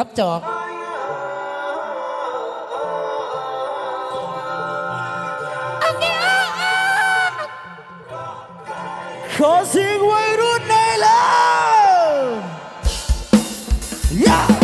กับจอก ขอเสียงไว้รุ่นในแล้ว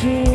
true.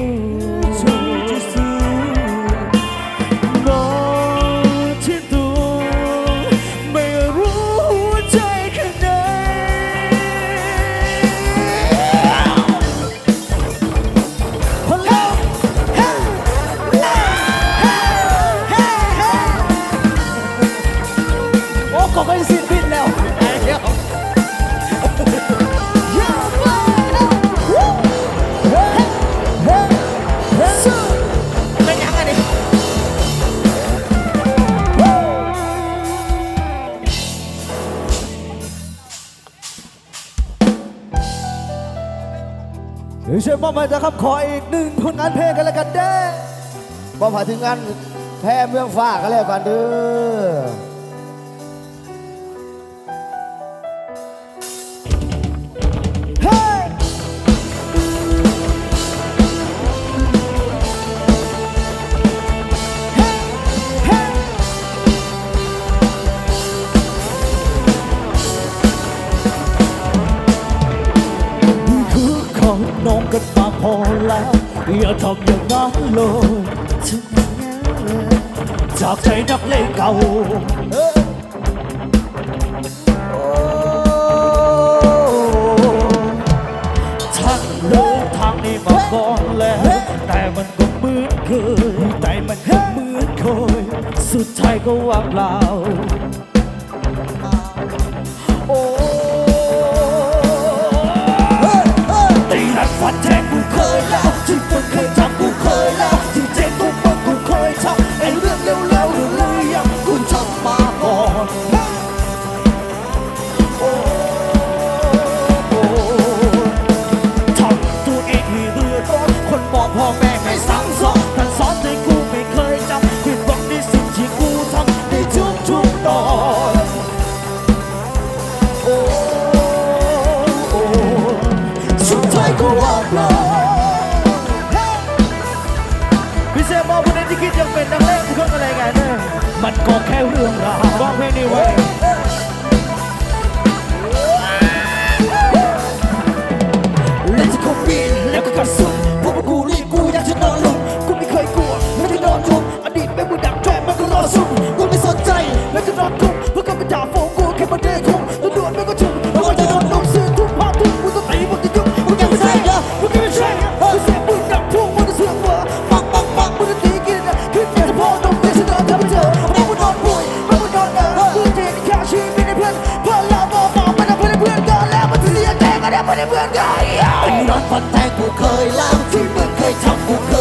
เดี๋ยวช่วยมอบให้นะครับขออีกหนึ่งผลงานเพลงกันแล้วกันเด้มอบให้ทีมงานแพ้เมืองฟ้ากันแล้วกันเด้อ อย่าทำอย่างนั้นเลยจากใจนักเลงเก่าทั้งโลกทางนี้มาก่อนแล้ว แต่มันก็เหมือนเคยใจมันเหมือนเคยสุดท้ายก็ว่างเปล่า 最多开。开荤了。 เพื่อนใหญ่ไอ้น็อตฟันแทงกูเคยล้าที่มึงเคยทำกูเคย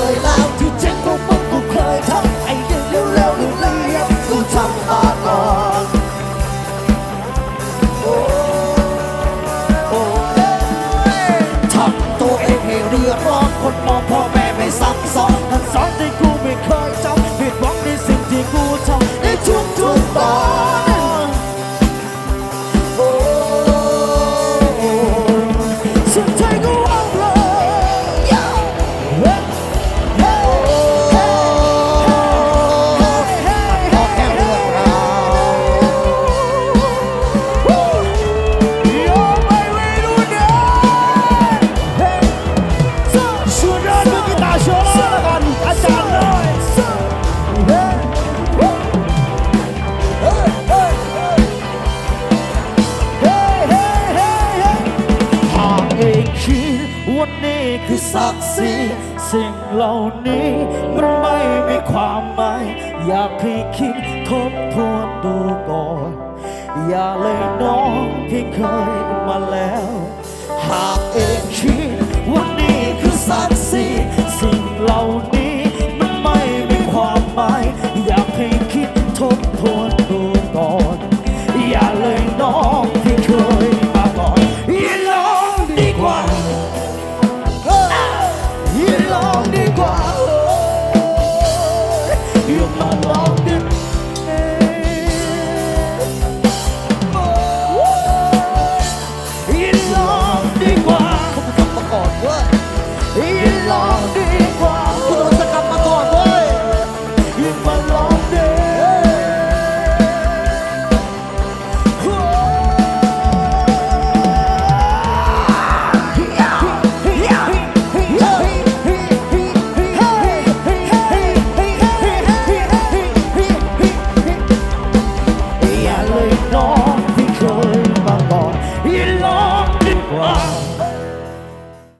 ศักสิสิ่งเหล่านี้มันไม่มีความหมาย อยากให้คิดทบทวนดูก่อน อย่าเลยน้องที่เคยมาแล้ว หากเองคิดว่านี่คือสักสิสิ่งเหล่านี้